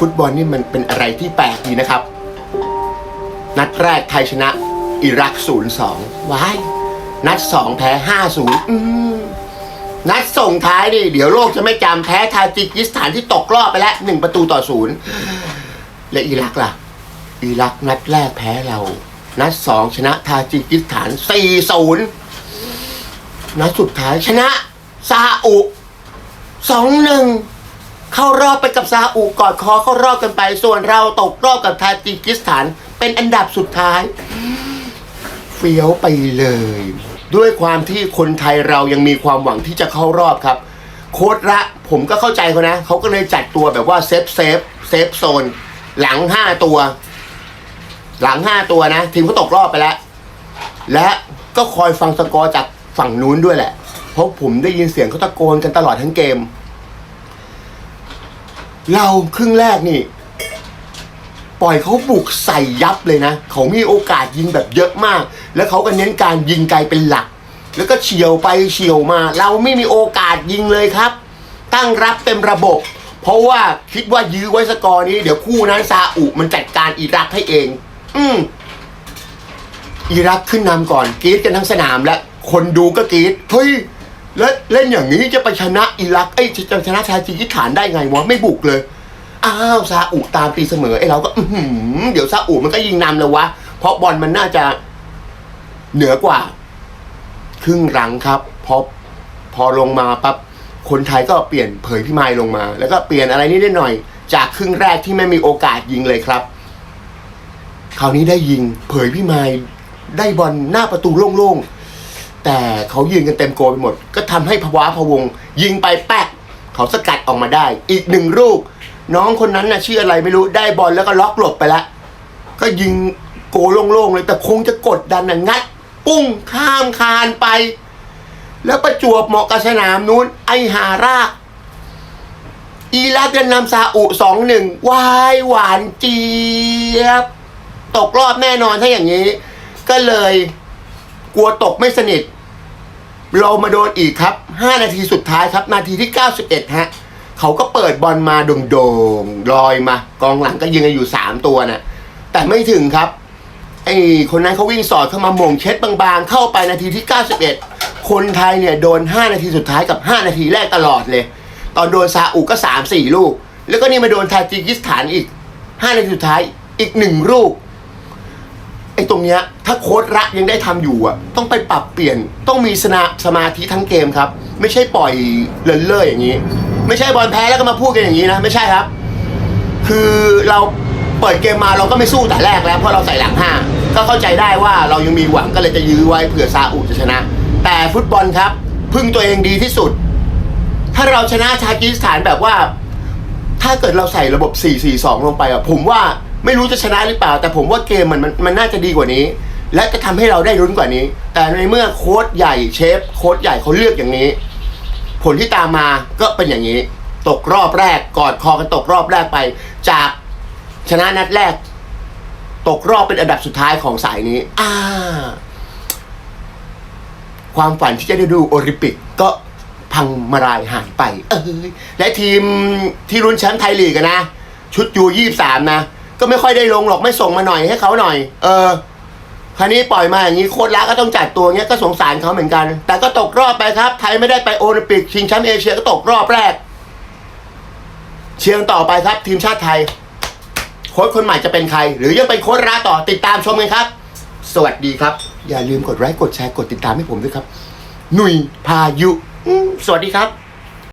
ฟุตบอลนี่มันเป็นอะไรที่แปลกดีนะครับ นัดแรกไทยชนะอิรัก 0-2 ว้าย นัด 2 แพ้ 5-0อืมนัดส่งท้ายนี่เดี๋ยวโลกจะไม่จำแพ้ทาจิกิสถานที่ตกรอบไปแล้ว1ประตูต่อศูนย์และอิรักล่ะ อิรักนัดแรกแพ้เรา นัด2ชนะทาจิกิสถาน4-0นัดสุดท้ายชนะซาอุ2-1 เข้ารอบไปกับซาอุกอดคอเข้ารอบกันไป ส่วนเราตกรอบกับทาจิกิสถาน เป็นอันดับสุดท้ายเฟี้ยวไปเลย ด้วยความที่คนไทยเรายังมีความหวังที่จะเข้ารอบครับ โค้ดระผมก็เข้าใจเขานะเขาก็เลยจัดตัวแบบว่าเซฟเซฟเซฟโซน หลังห้าตัว หลังห้าตัวนะ ทีมเขาตกรอบไปแล้ว และก็คอยฟังสกอร์จากฝั่งนู้นด้วยแหละ เพราะผมได้ยินเสียงเขาตะโกนกันตลอดทั้งเกม เราครึ่งแรกนี่ ปล่อยเขาบุกใส่ยับเลยนะ เขามีโอกาสยิงแบบเยอะมาก แล้วเขาก็เน้นการยิงไกลเป็นหลัก แล้วก็เฉียวไปเฉียวมา เราไม่มีโอกาสยิงเลยครับ ตั้งรับเต็มระบบ เพราะว่าคิดว่ายื้อไว้สกอร์นี้ เดี๋ยวคู่นั้นซาอุมันจัดการอิรักให้เอง อืมอิรักขึ้นนำก่อนกรีดกันทั้งสนามและคนดูก็กรีดเฮ้ย แล้วเล่นอย่างนี้จะไปชนะอิรักไอ้ยจะชนะชาจิกิสถานได้ไงวะ ไม่บุกเลย อ้าวซาอุตามตีเสมอไอ้เราก็ อื้อหือเดี๋ยวซาอุมันก็ยิงนำเลยวะ เพราะบอลมันน่าจะเหนือกว่า ครึ่งหลังครับ พอพอลงมาปั๊บคนไทยก็เปลี่ยนเผยพี่ไมายลงมา แล้วก็เปลี่ยนอะไรนิดหน่อย จากครึ่งแรกที่ไม่มีโอกาสยิงเลยครับ คราวนี้ได้ยิงเผยพี่ไมายได้บอลหน้าประตูโล่งๆ แต่เขายิงกันเต็มโกไปหมด ก็ทำให้ภาวะพะวง ยิงไปแป๊กเขาสกัดออกมาได้ อีกหนึ่งลูก น้องคนนั้นน่ะชื่ออะไรไม่รู้ได้บอลแล้วก็ล็อกหลบไปแล้วก็ยิงโกโล่งๆเลยแต่คงจะกดดันนะงัด ปุ้งข้ามคานไป แล้วประจวบเหมาะกับสนามนู้น ไอหาราก อีรักจะนำซาอุสองหนึ่งวายหวานเจี๊ยบ ตกรอบแน่นอนถ้าอย่างนี้ ก็เลย กลัวตกไม่สนิท เรามาโดนอีกครับ 5 นาทีสุดท้ายครับ นาทีที่ 91 ฮะ เขาก็เปิดบอลมาโด่งๆลอยมา กองหลังก็ยิงกันอยู่ 3 ตัวนะแต่ไม่ถึงครับ ไอ้คนนั้นเขาวิ่งสอดเข้ามาหม่งเช็ดบางๆ เข้าไปนาทีที่ 91 คนไทยเนี่ยโดน 5 นาทีสุดท้ายกับ 5 นาทีแรกตลอดเลย ตอนโดนซาอุก็ 3-4 ลูก แล้วก็นี่มาโดนทาจิกิสถานอีก 5 นาทีสุดท้ายอีก 1 ลูก อ้ตรงเนี้ยถ้าโค้ดระยังได้ทำอยู่อะต้องไปปรับเปลี่ยนต้องมีสนาสมาธิทั้งเกมครับ ไม่ใช่ปล่อยเลินเล่ออย่างนี้ ไม่ใช่บอลแพ้แล้วก็มาพูดกันอย่างนี้นะไม่ใช่ครับ คือเราเปิดเกมมาเราก็ไม่สู้แต่แรกแล้วเพราะเราใส่หลังห้าก็เข้าใจได้ว่าเรายังมีหวังก็เลยจะยื้อไว้เผื่อซาอุจะชนะ แต่ฟุตบอลครับพึ่งตัวเองดีที่สุด ถ้าเราชนะชากิสถานแบบว่า ถ้าเกิดเราใส่ระบบ 4-4-2 ลงไปอะผมว่า ไม่รู้จะชนะหรือเปล่า แต่ผมว่าเกมมันมันมันน่าจะดีกว่านี้ และจะทำให้เราได้รุ้นกว่านี้ แต่ในเมื่อโค้ชใหญ่เชฟโค้ชใหญ่เขาเลือกอย่างนี้ ผลที่ตามมาก็เป็นอย่างนี้ ตกรอบแรกกอดคอกันตกรอบแรกไป จากชนะนัดแรก ตกรอบเป็นอันดับสุดท้ายของสายนี้ อ่า ความฝันที่จะได้ดูโอลิมปิกก็พังมารายหายไป เอ้ยและทีมที่รุ้นแชมป์ไทยลีกอะนะ ชุดยูยี่สามนะ ก็ไม่ค่อยได้ลงหรอกไม่ส่งมาหน่อยให้เขาหน่อย เออคราวนี้ปล่อยมาอย่างนี้โค้ดละก็ต้องจัดตัวเงี้ยก็สงสารเขาเหมือนกัน แต่ก็ตกรอบไปครับ ไทยไม่ได้ไปโอลิมปิกชิงแชมป์เอเชียก็ตกรอบแรก เชียงต่อไปครับ ทีมชาติไทย โค้ชคนใหม่จะเป็นใคร หรือยังเป็นโค้ชราต่อติดตามชมกันครับ สวัสดีครับ อย่าลืมกดไลค์กดแชร์กดติดตามให้ผมด้วยครับ หนุ่ยพายุ สวัสดีครับ